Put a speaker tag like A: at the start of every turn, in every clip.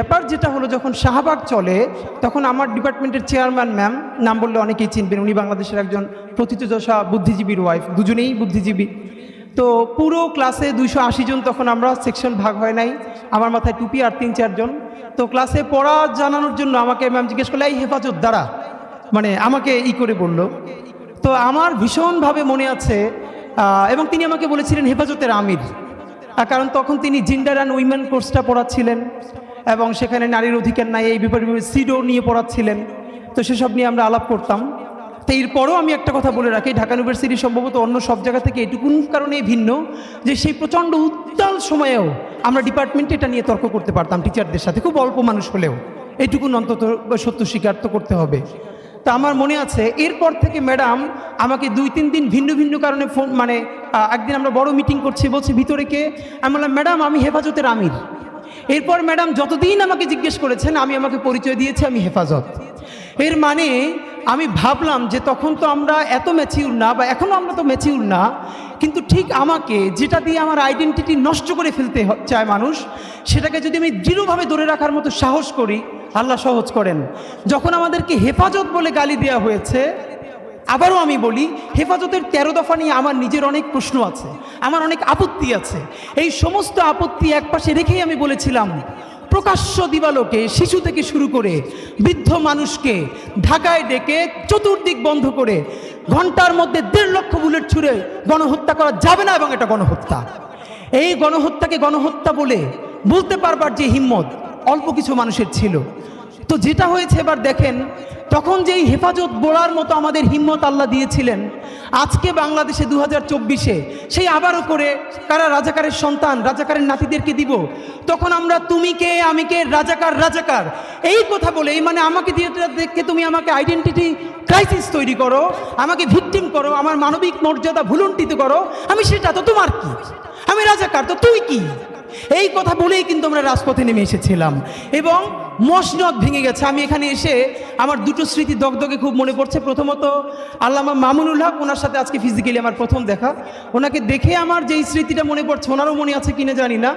A: ব্যাপার যেটা হলো, যখন শাহবাগ চলে, তখন আমার ডিপার্টমেন্টের চেয়ারম্যান ম্যাম নাম বললে অনেকেই চিনবেন, উনি বাংলাদেশের একজন প্রথিতযশা বুদ্ধিজীবীর ওয়াইফ দুজনেই বুদ্ধিজীবী। তো পুরো ক্লাসে দুইশো আশি জন তখন আমরা সেকশন ভাগ হয় নাই, আমার মাথায় টুপি আর তিন চারজন তো ক্লাসে পড়া জানানোর জন্য আমাকে ম্যাম জিজ্ঞেস করলে, এই হেফাজত দ্বারা মানে আমাকে ই করে বলল। তো আমার ভীষণভাবে মনে আছে এবং তিনি আমাকে বলেছিলেন হেফাজতের আমির। কারণ তখন তিনি জিন্ডার অ্যান্ড উইমেন কোর্সটা পড়াচ্ছিলেন। এবং সেখানে নারীর অধিকার নাই, এই ব্যাপারে সিডো নিয়ে পড়াচ্ছিলেন। তো সেসব নিয়ে আমরা আলাপ করতাম। তো এরপরও আমি একটা কথা বলে রাখি, ঢাকা ইউনিভার্সিটি সম্ভবত অন্য সব জায়গা থেকে এটুকুন কারণে ভিন্ন, যে সেই প্রচণ্ড উত্তাল সময়েও আমরা ডিপার্টমেন্টে এটা নিয়ে তর্ক করতে পারতাম টিচারদের সাথে, খুব অল্প মানুষ হলেও। এইটুকুন অন্তত সত্য স্বীকার তো করতে হবে। তা আমার মনে আছে, এরপর থেকে ম্যাডাম আমাকে দুই, তিন দিন ভিন্ন ভিন্ন কারণে ফোন মানে একদিন আমরা বড় মিটিং করছি, বলছি, ভিতরে কে? আমি বললাম, ম্যাডাম, আমি হেফাজতের আমির। এরপর ম্যাডাম যতদিন আমাকে জিজ্ঞেস করেছেন, আমি আমাকে পরিচয় দিয়েছি, আমি হেফাজত। এর মানে আমি ভাবলাম যে তখন তো আমরা এত ম্যাচিউর না, বা এখনও আমরা তো ম্যাচিউর না, কিন্তু ঠিক আমাকে যেটা দিয়ে আমার আইডেন্টিটি নষ্ট করে ফেলতে চায় মানুষ, সেটাকে যদি আমি দৃঢ়ভাবে ধরে রাখার মতো সাহস করি, আল্লাহ সহজ করেন। যখন আমাদেরকে হেফাজত বলে গালি দেওয়া হয়েছে আবারও আমি বলি, হেফাজতের তেরো দফা নিয়ে আমার নিজের অনেক প্রশ্ন আছে, আমার অনেক আপত্তি আছে। এই সমস্ত আপত্তি একপাশে রেখেই আমি বলেছিলাম, প্রকাশ্য দিবালোকে, শিশু থেকে শুরু করে বৃদ্ধ মানুষকে ঢাকায় ডেকে চতুর্দিক বন্ধ করে ঘণ্টার মধ্যে দেড় লক্ষ বুলেট ছুঁড়ে গণহত্যা করা যাবে না এবং এটা গণহত্যা। এই গণহত্যাকে গণহত্যা বলে বলতে পারবার যে হিম্মত অল্প কিছু মানুষের ছিল তো যেটা হয়েছে এবার দেখেন, তখন যেই হেফাজত বোড়ার মতো আমাদের হিম্মত আল্লাহ দিয়েছিলেন, আজকে বাংলাদেশে দু হাজার চব্বিশে, সেই আবারও করে কারা রাজাকারের সন্তান, রাজাকারের নাতিদেরকে দিব? তখন আমরা তুমি কে, আমি কে, রাজাকার রাজাকার। এই কথা বলে, এই মানে আমাকে দিয়ে তুমি আমাকে আইডেন্টিটি ক্রাইসিস তৈরি করো, আমাকে ভিকটিম করো, আমার মানবিক মর্যাদা ভুলুণ্ঠিত করো, আমি সেটা, তো তোমার কি? আমি রাজাকার, তো তুই কি? এই কথা বলেই কিন্তু আমরা রাজপথে নেমে এসেছিলাম। এবং মসনদ ভেঙে গেছে। আমি এখানে এসে আমার দুটো স্মৃতি দগদগে খুব মনে পড়ছে। প্রথমত আল্লামা মামুনুল হক, ওনার সাথে আজকে ফিজিক্যালি আমার প্রথম দেখা। ওনাকে দেখে আমার যেই স্মৃতিটা মনে পড়ছে, ওনারও মনে আছে কিনা জানি না।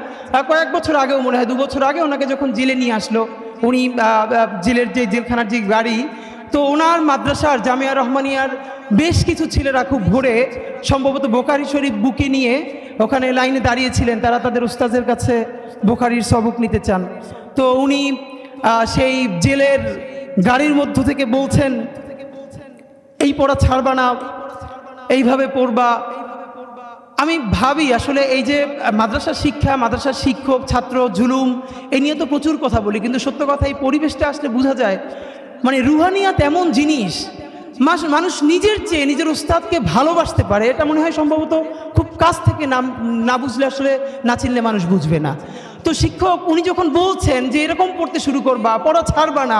A: কয়েক বছর আগেও মনে হয়, দু বছর আগে ওনাকে যখন জেলে নিয়ে আসলো, উনি জেলের যে জেলখানার যে গাড়ি তো ওনার মাদ্রাসার জামিয়া রহমানিয়ার বেশ কিছু ছেলেরা খুব ভোরে সম্ভবত বোকারি শরীফ বুকে নিয়ে ওখানে লাইনে দাঁড়িয়েছিলেন। তারা তাদের উস্তাদের কাছে বোখারির সবক নিতে চান। তো উনি সেই জেলের গাড়ির মধ্য থেকে বলছেন, এই পড়া ছাড়বা না, এইভাবে পড়বা। আমি ভাবি, আসলে এই যে মাদ্রাসা শিক্ষা মাদ্রাসার শিক্ষক, ছাত্র, জুলুম এই নিয়ে তো প্রচুর কথা বলি, কিন্তু সত্য কথা, এই পরিবেশটা আসলে বোঝা যায় মানে রুহানিয়াত এমন জিনিস মানুষ নিজের চেয়ে নিজের উস্তাদকে ভালোবাসতে পারে, এটা মনে হয় সম্ভবত খুব কাছ থেকে না না বুঝলে আসলে না চিনলে মানুষ বুঝবে না। তো শিক্ষক, উনি যখন বলছেন যে এরকম পড়তে শুরু করবা, পড়া ছাড়বা না,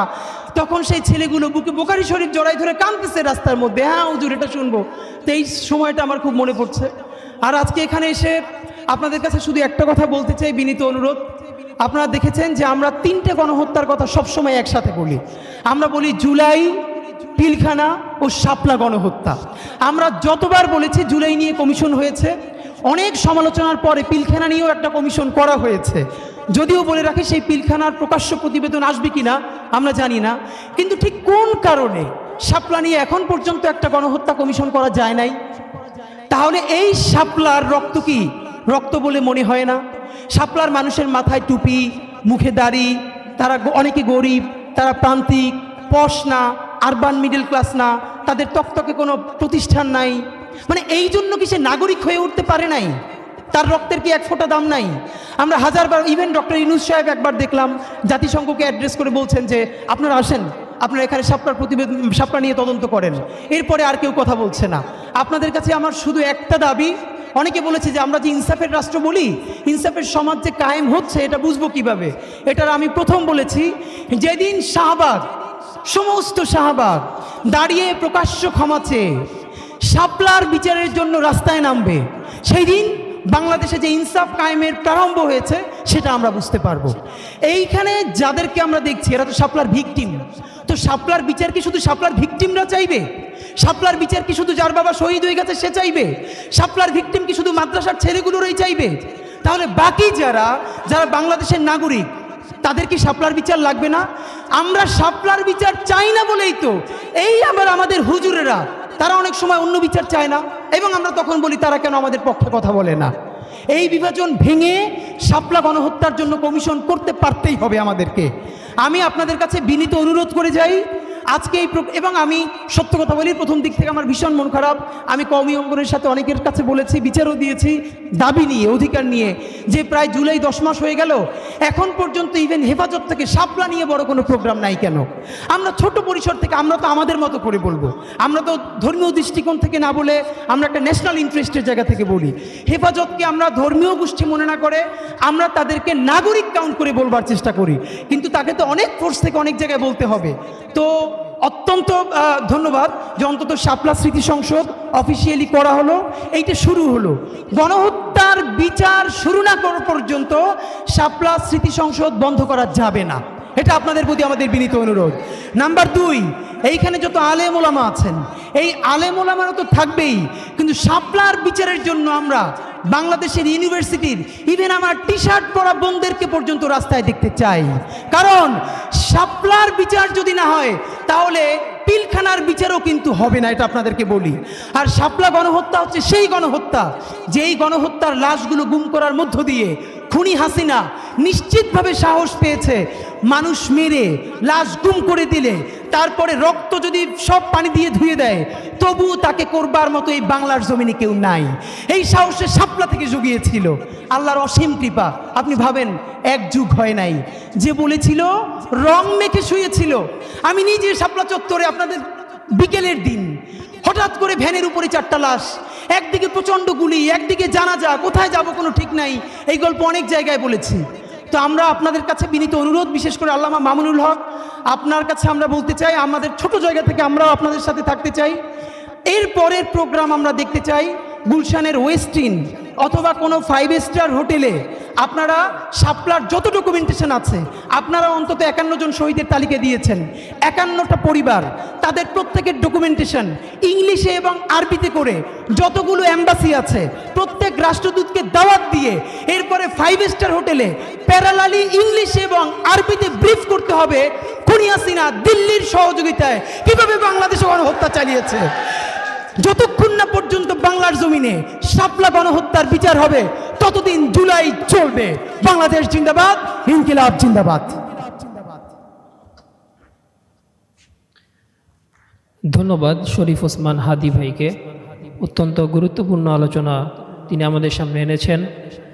A: তখন সেই ছেলেগুলো বুকে বোকারি শরীফ জড়াই ধরে কাঁদতেছে রাস্তার মধ্যে হ্যাঁ হুজুর, এটা শুনব। তো এই সময়টা আমার খুব মনে পড়ছে। আর আজকে এখানে এসে আপনাদের কাছে শুধু একটা কথা বলতে চাই বিনীত অনুরোধ আপনারা দেখেছেন যে আমরা তিনটে গণহত্যার কথা সবসময় একসাথে বলি। আমরা বলি জুলাই, পিলখানা ও শাপলা গণহত্যা। আমরা যতবার বলেছি জুলাই নিয়ে কমিশন হয়েছে, অনেক সমালোচনার পরে পিলখানা নিয়েও একটা কমিশন করা হয়েছে। যদিও বলে রাখি সেই পিলখানার প্রকাশ্য প্রতিবেদন আসবে কিনা, আমরা জানি না। কিন্তু ঠিক কোন কারণে শাপলা নিয়ে এখন পর্যন্ত একটা গণহত্যা কমিশন করা যায় নাই? তাহলে এই শাপলার রক্ত কি? রক্ত বলে মনে হয় না। শাপলার মানুষের মাথায় টুপি, মুখে দাড়ি, তারা অনেকে গরিব, তারা প্রান্তিক, পশ না আরবান মিডল ক্লাস না, তাদের তকতকে কোনো প্রতিষ্ঠান নাই। মানে এই জন্য কি সে নাগরিক হয়ে উঠতে পারে নাই? তার রক্তের কি এক ফোঁটা দাম নাই? আমরা হাজারবার ইভেন ডক্টর ইনুস সাহেব একবার দেখলাম, জাতিসংঘকে অ্যাড্রেস করে বলছেন যে, আপনারা আসেন, আপনারা এখানে সাপটার প্রতিবেদন সাপটা নিয়ে তদন্ত করেন। এরপরে আর কেউ কথা বলছে না। আপনাদের কাছে আমার শুধু একটা দাবি অনেকে বলেছে যে আমরা যে ইনসাফের রাষ্ট্র বলি, ইনসাফের সমাজ যে কায়েম হচ্ছে, এটা বুঝব কীভাবে? এটার আমি প্রথম বলেছি, যেদিন শাহবাগ, সমস্ত শাহবাগ দাঁড়িয়ে প্রকাশ্য ক্ষমা চেয়ে বিচারের জন্য রাস্তায় নামবে সেই দিন বাংলাদেশে যে ইনসাফ কায়েমের প্রারম্ভ হয়েছে, সেটা আমরা বুঝতে পারব। এইখানে যাদেরকে আমরা দেখছি, এরা তো শাপলার ভিকটিম। তো শাপলার বিচার কি শুধু শাপলার ভিকটিমরা চাইবে? শাপলার বিচার কি শুধু যার বাবা শহীদ হয়ে গেছে সে চাইবে? শাপলার ভিকটিম কি শুধু মাদ্রাসার ছেলেগুলোরই চাইবে? তাহলে বাকি যারা যারা বাংলাদেশের নাগরিক, তাদের কি শাপলার বিচার লাগবে না? আমরা শাপলার বিচার চাই না বলেই তো এই আবার আমাদের হুজুরেরা, তারা অনেক সময় অন্য বিচার চায় না। এবং আমরা তখন বলি, তারা কেন আমাদের পক্ষে কথা বলে না? এই বিভাজন ভেঙে শাপলা গণহত্যার জন্য কমিশন করতে পারতেই হবে আমাদেরকে। আমি আপনাদের কাছে বিনীত অনুরোধ করে যাই আজকে এই এবং আমি সত্য কথা বলি, প্রথম দিক থেকে আমার ভীষণ মন খারাপ। আমি কওমি অঙ্গনের সাথে অনেকের কাছে বলেছি, বিচারও দিয়েছি, দাবি নিয়ে, অধিকার নিয়ে যে প্রায় জুলাই দশ মাস হয়ে গেল, এখন পর্যন্ত ইভেন হেফাজত থেকে সাপলা নিয়ে বড় কোনো প্রোগ্রাম নাই কেন? আমরা ছোট পরিসর থেকে, আমরা তো আমাদের মতো করে বলব। আমরা তো ধর্মীয় দৃষ্টিকোণ থেকে না বলে আমরা একটা ন্যাশনাল ইন্টারেস্টের জায়গা থেকে বলি। হেফাজতকে আমরা ধর্মীয় গোষ্ঠী মনে না করে, আমরা তাদেরকে নাগরিক কাউন্ট করে বলবার চেষ্টা করি। কিন্তু তাকে তো অনেক ফোর্স থেকে অনেক জায়গায় বলতে হবে। তো অত্যন্ত ধন্যবাদ যে অন্তত শাপলা স্মৃতি সংসদ অফিসিয়ালি করা হলো। এইটা শুরু হলো। গণহত্যার বিচার শুরু না করা পর্যন্ত শাপলা স্মৃতি সংসদ বন্ধ করা যাবে না। এটা আপনাদের প্রতি আমাদের বিনীত অনুরোধ। নাম্বার দুই, এইখানে যত আলেম ওলামা আছেন, এই আলেম ওলামারা তো থাকবেই, কিন্তু শাপলার বিচারের জন্য আমরা বাংলাদেশের ইউনিভার্সিটির ইভেন আমার টি শার্ট পরা বোনদেরকে পর্যন্ত রাস্তায় দেখতে চাই। কারণ শাপলার বিচার যদি না হয় তাহলে পিলখানার বিচারও কিন্তু হবে না, এটা আপনাদেরকে বলি। আর শাপলা গণহত্যা হচ্ছে সেই গণহত্যা, যেই গণহত্যার লাশগুলো গুম করার মধ্য দিয়ে খুনি হাসিনা নিশ্চিতভাবে সাহস পেয়েছে। মানুষ মেরে, লাশ গুম করে দিলে, তারপরে রক্ত যদি সব পানি দিয়ে ধুয়ে দেয়, তবুও তাকে করবার মতো এই বাংলার জমিনে কেউ নাই। এই সাহসে শাপলা থেকে জুগিয়েছিল। আল্লাহর অসীম কৃপা। আপনি ভাবেন, এক যুগ হয় নাই। যে বলেছিল, রং মেখে শুয়েছিল। আমি নিজে শাপলা চত্বরে আপনাদের বিকেলের দিন হঠাৎ করে ভ্যানের উপরে চারটা লাশ। একদিকে প্রচণ্ড গুলি, একদিকে জানা যা কোথায় যাব কোনো ঠিক নাই। এই গল্প অনেক জায়গায় বলেছি। তো আমরা আপনাদের কাছে বিনীত অনুরোধ, বিশেষ করে আল্লামা মামুনুল হক। আপনার কাছে আমরা বলতে চাই, আমাদের ছোট জায়গা থেকে আমরাও আপনাদের সাথে থাকতে চাই। এর পরের প্রোগ্রাম আমরা দেখতে চাই। গুলশানের ওয়েস্টিন অথবা কোনো ফাইভ স্টার হোটেলে আপনারা শাপলার যত ডকুমেন্টেশন আছে, আপনারা অন্তত একান্ন জন শহীদের তালিকা দিয়েছেন। একান্নটা পরিবার, তাদের প্রত্যেকের ডকুমেন্টেশন ইংলিশে এবং আরবিতে করে যতগুলো অ্যাম্বাসি আছে, প্রত্যেক রাষ্ট্রদূতকে দাওয়াত দিয়ে এরপরে ফাইভ স্টার হোটেলে প্যারালালি ইংলিশে এবং আরবিতে ব্রিফ করতে হবে। খুনিয়াসিনা দিল্লির সহযোগিতায় কীভাবে বাংলাদেশে গণহত্যা চালিয়েছে? যতক্ষণ না পর্যন্ত বাংলার জমিনে সাপলা গণহত্যার বিচার হবে, ততদিন জুলাই চলবে। বাংলাদেশ জিন্দাবাদ, ইনকিলাব জিন্দাবাদ।
B: ধন্যবাদ শরীফ ওসমান হাদি ভাইকে। অত্যন্ত গুরুত্বপূর্ণ আলোচনা তিনি আমাদের সামনে এনেছেন।